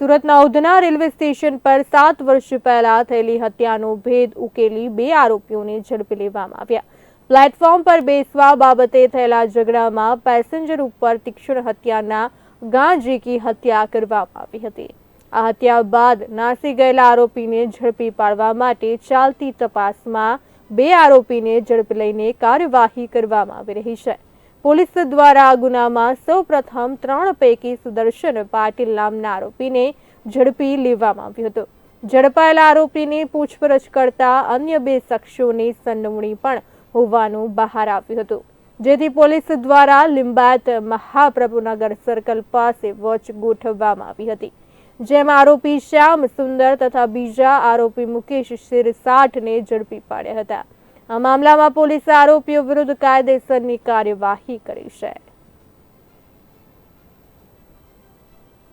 સુરતના Udhna railway station પર સાત વર્ષ પહેલા થયેલી હત્યાનો ભેદ ઉકેલી બે આરોપીઓને ઝડપી લેવામાં આવ્યા. પ્લેટફોર્મ પર બેસવા બાબતે થયેલા ઝઘડામાં પેસેન્જર ઉપર તીક્ષ્ણ હત્યાના ગાં ઝીકી હત્યા કરવામાં આવી હતી. આ હત્યા બાદ નાસી ગયેલા આરોપીને ઝડપી પાડવા માટે ચાલતી તપાસમાં બે આરોપીને ઝડપી લઈને કાર્યવાહી કરવામાં આવી રહી છે. પોલીસ દ્વારા આ ગુનામાં સૌપ્રથમ ત્રણ પૈકી સુદર્શન પાટીલ નામના આરોપીને ઝડપી લેવામાં આવ્યો હતો. ઝડપાયેલા આરોપીની પૂછપરછ કરતા અન્ય બે શખ્સોની સંડવણી પણ હોવાનું બહાર આવ્યું હતું. જેથી પોલીસ દ્વારા લિંબાયત મહાપ્રભુનગર સર્કલ પાસે વોચ ગોઠવવામાં આવી હતી. જેમાં આરોપી શ્યામ સુંદર તથા બીજા આરોપી મુકેશ શિરસાઠને ઝડપી પાડ્યા હતા. આ મામલામાં પોલીસે આરોપીઓ વિરુદ્ધ કાયદેસરની કાર્યવાહી કરી છે.